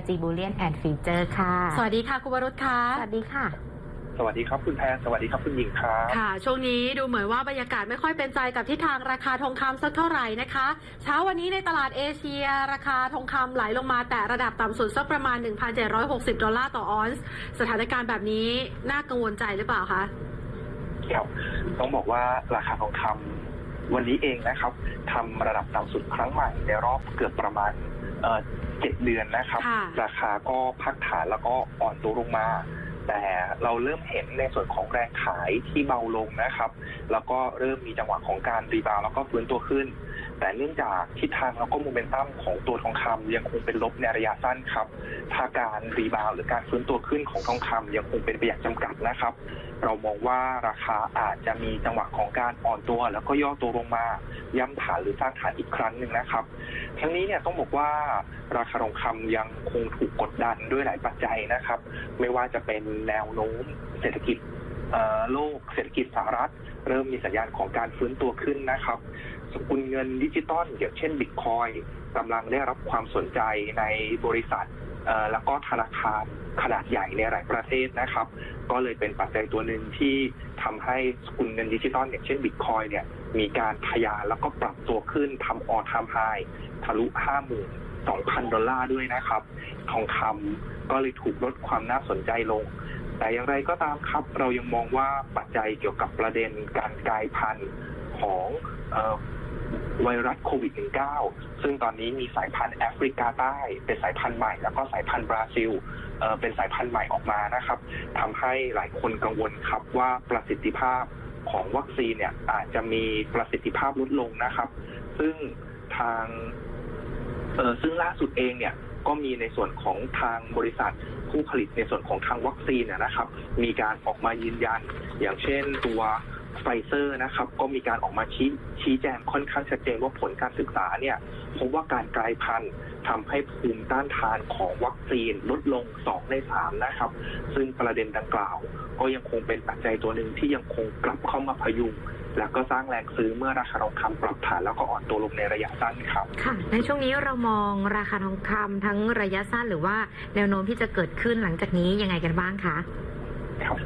LG Bullion and Future ค่ะ สวัสดีค่ะ คุณวรุษค่ะ สวัสดีค่ะ สวัสดีครับคุณแพนสวัสดีครับคุณหญิงครับค่ะ ช่วงนี้ดูเหมือนว่าบรรยากาศไม่ค่อยเป็นใจกับทิศทางราคาทองคำสักเท่าไหร่นะคะ เช้าวันนี้ในตลาดเอเชีย ราคาทองคำไหลลงมาแต่ระดับต่ำสุดสักประมาณ 1,760 ดอลลาร์ต่อออนซ์สถานการณ์แบบนี้น่ากังวลใจหรือเปล่าคะ ครับต้องบอกว่าราคาทองคำวันนี้เองนะครับทำระดับต่ำสุดครั้งใหม่ในรอบเกือบประมาณเอ่อ เจ็ดเดือนนะครับ ค่ะ ราคาก็พักฐานแล้วก็อ่อนตัวลงมา แต่เราเริ่มเห็นในส่วนของแรงขายที่เบาลงนะครับ แล้วก็เริ่มมีจังหวะของการรีบาวด์แล้วก็ฟื้นตัวขึ้น แต่เนื่องจากทิศทางแล้วก็โมเมนตัมของตัวทองคำยังคงเป็นลบในระยะสั้นครับถ้าการรีบาวหรือการฟื้นตัวขึ้นของทองคำยังคงเป็นไปอย่างจำกัดนะครับ เรามองว่าราคาอาจจะมีจังหวะของการอ่อนตัว แล้วก็ย่อตัวลงมาย่ำฐานหรือสร้างฐานอีกครั้งหนึ่งนะครับ ทั้งนี้เนี่ยต้องบอกว่าราคาทองคำยังคงถูกกดดันด้วยหลายปัจจัยนะครับ ไม่ว่าจะเป็นแนวโน้มเศรษฐกิจ โลกเศรษฐกิจสหรัฐ เริ่มมีสัญญาณของการฟื้นตัวขึ้นนะครับ สกุลเงินดิจิตอลอย่างเช่นบิตคอยกำลังได้รับความสนใจในบริษัทแล้วก็ธนาคารขนาดใหญ่ในหลายประเทศนะครับ ก็เลยเป็นปัจจัยตัวหนึ่งที่ทำให้สกุลเงินดิจิตอลอย่างเช่นบิตคอยเนี่ยมีการทยานแล้วก็ปรับตัวขึ้นทำออทามไฮทะลุ52,000ดอลลาร์ด้วยนะครับ ทองคำก็เลยถูกลดความน่าสนใจลง แต่อย่างไรก็ตามครับเรายังมองว่าปัจจัยเกี่ยวกับประเด็นการกลายพันธุ์ของออไวรัสโควิด -19 ซึ่งตอนนี้มีสายพันธุ์แอฟริกาใต้ เป็นสายพันธุ์ใหม่ แล้วก็สายพันธุ์บราซิลเเป็นสายพันธุ์ใหม่ออกมานะครับทำให้หลายคนกังวลครับว่าประสิทธิภาพของวัคซีนเนี่ยอาจจะมีประสิทธิภาพลดลงนะครับ ซึ่งทางซึ่งล่าสุดเองเนี่ยก็มีในส่วนของทางบริษัท ผู้ผลิตในส่วนของทางวัคซีนนะครับ มีการออกมายืนยัน อย่างเช่นตัวไฟเซอร์นะครับก็มีการออกมาชี้ชี้แจงค่อนข้างชัดเจนว่าผลการศึกษาเนี่ยพบว่าการกลายพันธุ์ทำให้ภูมิต้านทานของวัคซีนลดลง 2 ใน 3 นะครับ ซึ่งประเด็นดังกล่าว ก็ยังคงเป็นปัจจัยตัวหนึ่งที่ยังคงกลับเข้ามาพยุง แล้วก็สร้างแรงซื้อเมื่อราคาทองคำปรับฐานแล้วก็อ่อนตัวลงในระยะสั้นครับ ค่ะ ในช่วงนี้เรามองราคาทองคำทั้งระยะสั้นหรือว่าแนวโน้มที่จะเกิดขึ้นหลังจากนี้ยังไงกันบ้างคะครับ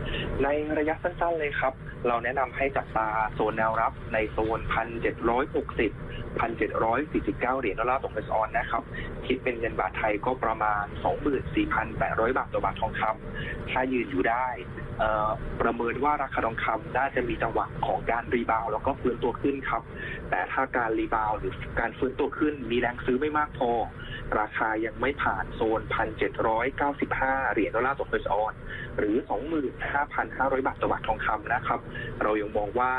ในระยะสั้นๆเลยครับ เราแนะนำให้จับตาโซนแนวรับในโซน 1,760 1,749 เหรียญดอลลาร์ต่อออนซ์นะครับ คิดเป็นเงินบาทไทยก็ประมาณ 24,800 บาทต่อบาททองคำถ้ายืนอยู่ได้เอ่อ ประเมินว่าราคาทองคำน่าจะมีจังหวะของการรีบาวแล้วก็ฟื้นตัวขึ้นครับ แต่ถ้าการรีบาวหรือการฟื้นตัวขึ้น มีแรงซื้อไม่มากพอ ราคายังไม่ผ่านโซน 1,795 เหรียญดอลลาร์ต่อออนซ์หรือ 25,500 บาทต่อบาททองคำนะครับ เรายังมองว่า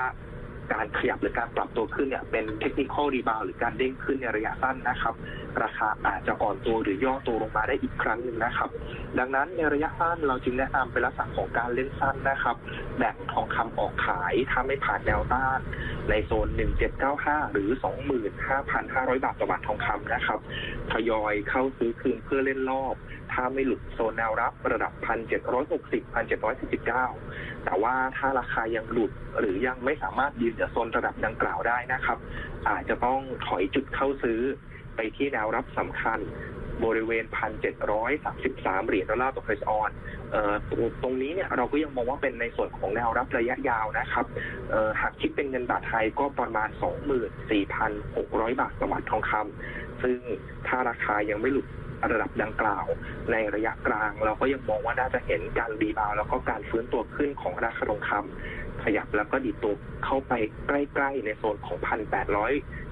การขยับหรือการปรับตัวขึ้นเนี่ยเป็นเทคนิคอลรีบาวหรือการเด้งขึ้นในระยะสั้นนะครับ ราคาอาจจะอ่อนตัวหรือย่อตัวลงมาได้อีกครั้งหนึ่งนะครับ ดังนั้นในระยะสั้นเราจึงแนะนำเป็นลักษณะของการเล่นสั้นนะครับแบ่งทองคำออกขายถ้าไม่ผ่านแนวต้าน ในโซน 1795 หรือ 25,500 บาทต่อบาททองคำนะครับทยอยเข้าซื้อคืนเพื่อเล่นรอบ ถ้าไม่หลุดโซนแนวรับระดับ 1,760 1,749 แต่ว่าถ้าราคายังหลุดหรือยังไม่สามารถยืนเหนือโซนระดับดังกล่าวได้นะครับ อาจจะต้องถอยจุดเข้าซื้อไปที่แนวรับสำคัญ บริเวณ 1,733 เหรียญดอลลาร์ต่อออนซ์เอ่อตรตรงนี้เนี่ยเราก็ยังมองว่าเป็นในส่วนของแนวรับระยะยาวนะครับหากคิดเป็นเงินบาทไทยก็ประมาณ 24,600 บาทต่อบาททองคำซึ่งถ้าราคายังไม่หลุดระดับดังกล่าว ในระยะกลาง เราก็ยังมองว่าน่าจะเห็นการรีบาวแล้วก็การฟื้นตัวขึ้นของราคาทองคำขยับแล้วก็ดีดตัวเข้าไปใกล้ ๆ ในโซนของ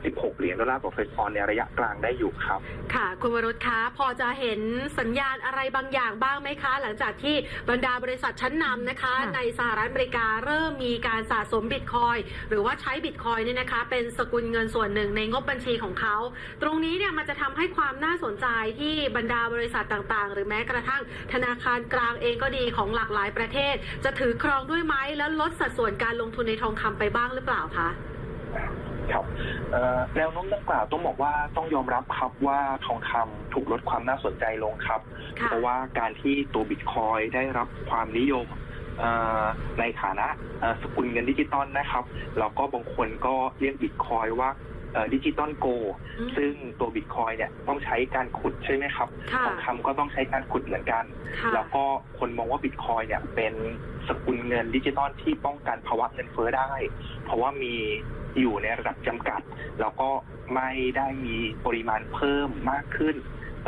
1,816 เหรียญดอลลาร์ต่อออนซ์ในระยะกลางได้อยู่ครับ ค่ะ คุณวรุษคะพอจะเห็นสัญญาณอะไรบางอย่างบ้างไหมคะ หลังจากที่บรรดาบริษัทชั้นนำนะคะค่ะในสหรัฐอเมริกาเริ่มมีการสะสมบิตคอยหรือว่าใช้บิตคอยเนี่ยนะคะ เป็นสกุลเงินส่วนหนึ่งในงบบัญชีของเขา ตรงนี้เนี่ยมันจะทำให้ความน่าสนใจที่บรรดาบริษัทต่างๆ หรือแม้กระทั่งธนาคารกลางเองก็ดีของหลากหลายประเทศ จะถือครองด้วยไหมแล้วลดสัดส่วนการลงทุนในทองคำไปบ้างหรือเปล่าคะ ครับเอ่อแนวโน้มดังกล่าวต้องบอกว่าต้องยอมรับครับว่าทองคำถูกลดความน่าสนใจลงครับค่ะเพราะว่าการที่ตัวบิตคอยได้รับความนิยมเอ่อในฐานะเอ่อสกุลเงินดิจิตอลนะครับ แล้วก็บางคนก็เรียกบิตคอยว่า ดิจิตอลโกอืมซึ่งตัวบิตคอยเนี่ยต้องใช้การขุดใช่ไหมครับค่ะทองคำก็ต้องใช้การขุดเหมือนกันค่ะแล้วก็คนมองว่าบิตคอยเนี่ยเป็นสกุลเงินดิจิตอลที่ป้องกันภาวะเงินเฟ้อได้ เพราะว่ามีอยู่ในระดับจำกัด แล้วก็ไม่ได้มีปริมาณเพิ่มมากขึ้น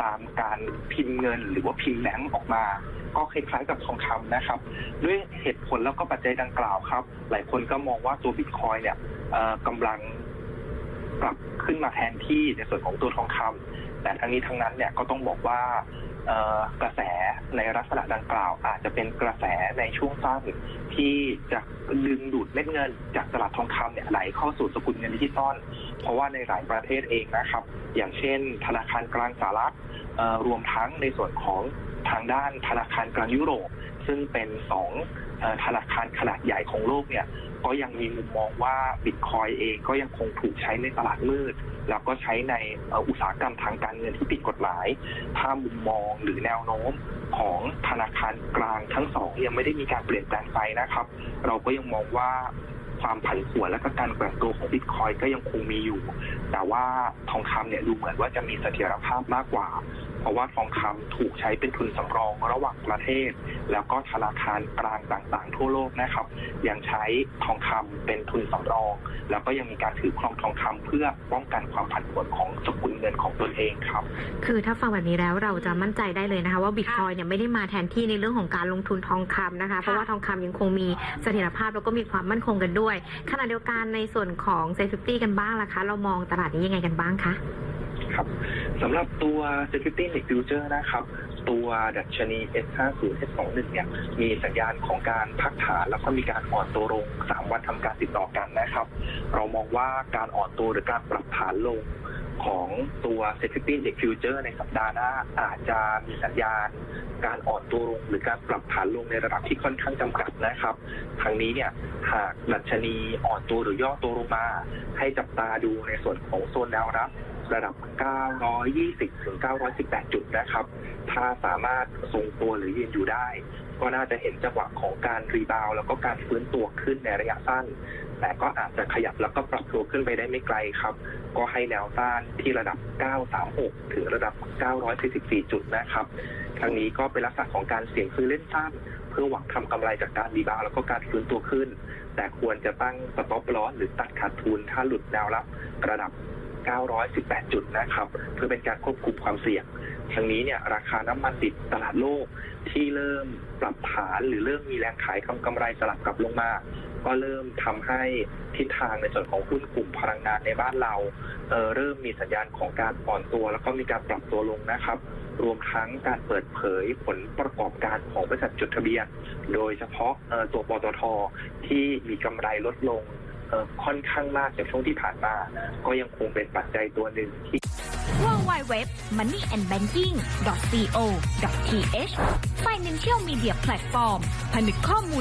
ตามการพิมพ์เงินหรือว่าพิมพ์แบงก์ออกมา ก็คล้ายๆกับทองคำนะครับ ด้วยเหตุผลแล้วก็ปัจจัยดังกล่าวครับ หลายคนก็มองว่าตัวบิตคอยเนี่ยเอ่อกำลัง กลับขึ้นมาแทนที่ในส่วนของตัวทองคำแต่ทั้งนี้ทั้งนั้นเนี่ยก็ต้องบอกว่ากระแสในลักษณะดังกล่าว อาจจะเป็นกระแสในช่วงสั้นที่จะดึงดูดเม็ดเงิน จากตลาดทองคำเนี่ยไหลเข้าสู่สกุลเงินดิจิตอล เพราะว่าในหลายประเทศเองนะครับ อย่างเช่น ธนาคารกลางสหรัฐรวมทั้งในส่วนของทางด้านธนาคารกลางยุโรป ซึ่งเป็นสองธนาคารขนาดใหญ่ของโลกเนี่ยก็ยังมีมุมมองว่าบิตคอยเองก็ยังคงถูกใช้ในตลาดมืด แล้วก็ใช้ในอุตสาหกรรมทางการเงินที่ผิดกฎหมาย ถ้ามุมมองหรือแนวโน้มของธนาคารกลางทั้งสองยังไม่ได้มีการเปลี่ยนแปลงไปนะครับ เราก็ยังมองว่า ความผันผวนและก็การแกว่งตัวของบิตคอยก็ยังคงมีอยู่ แต่ว่าทองคำเนี่ยดูเหมือนว่าจะมีเสถียรภาพมากกว่าเพราะว่าทองคำถูกใช้เป็นทุนสำรองระหว่างประเทศ แล้วก็ธนาคารกลางต่างๆ ทั่วโลกนะครับ ยังใช้ทองคำเป็นทุนสำรอง แล้วก็ยังมีการถือครองทองคำเพื่อป้องกันความผันผวนของสกุลเงินของตนเองครับ คือถ้าฟังแบบนี้แล้วเราจะมั่นใจได้เลยนะคะ ว่าบิตคอยเนี่ยไม่ได้มาแทนที่ในเรื่องของการลงทุนทองคำนะคะ เพราะว่าทองคำยังคงมีเสถียรภาพแล้วก็มีความมั่นคงกันด้วยขณะเดียวกันในส่วนของเซฟตี้กันบ้างล่ะคะ เรามองตลาดนี้ยังไงกันบ้างคะครับ สำหรับตัว Security Index Future นะครับ ตัวดัชนี S50 S21 เนี่ยมีสัญญาณของการพักฐานแล้วก็มีการอ่อนตัวลง 3 วันทำการติดต่อกันนะครับ เรามองว่าการอ่อนตัวหรือการปรับฐานลงของตัว Security Index Future ในสัปดาห์หน้าอาจจะมีสัญญาณการอ่อนตัวลงหรือการปรับฐานลงในระดับที่ค่อนข้างจำกัดนะครับ ทางนี้เนี่ยหากดัชนีอ่อนตัวหรือย่อตัวลงมา ให้จับตาดูในส่วนของโซนแนวรับ ระดับ 920 ถึง 918 จุดนะครับ ถ้าสามารถทรงตัวหรือยืนอยู่ได้ ก็น่าจะเห็นจังหวะของการรีบาวแล้วก็การฟื้นตัวขึ้นในระยะสั้น แต่ก็อาจจะขยับแล้วก็ปรับตัวขึ้นไปได้ไม่ไกลครับ ก็ให้แนวต้านที่ระดับ 936 ถึงระดับ 944 จุดนะครับทางนี้ก็เป็นลักษณะของการเสี่ยงซื้อเล่นสั้น เพื่อหวังทำกำไรจากการรีบาวแล้วก็การฟื้นตัวขึ้น แต่ควรจะตั้งสต็อปลอสหรือตัดขาดทุนถ้าหลุดแนวรับระดับ 918 จุดนะครับ เพื่อเป็นการควบคุมความเสี่ยงทางนี้เนี่ยราคาน้ำมันดิบตลาดโลกที่เริ่มปรับฐานหรือเริ่มมีแรงขายทำกำไรสลับกลับลงมา ก็เริ่มทำให้ทิศทางในส่วนของหุ้นกลุ่มพลังงานในบ้านเราเเริ่มมีสัญญาณของการอ่อนตัว แล้วก็มีการปรับตัวลงนะครับ รวมทั้งการเปิดเผยผลประกอบการของบริษัทจดทะเบียน โดยเฉพาะตัวปตทที่มีกำไรลดลง ค่อนข้างมากจากช่วงที่ผ่านมา ก็ยังคงเป็นปัจจัยตัวหนึ่งที่ www money and banking co th financial media platform ผนึกข้อมูล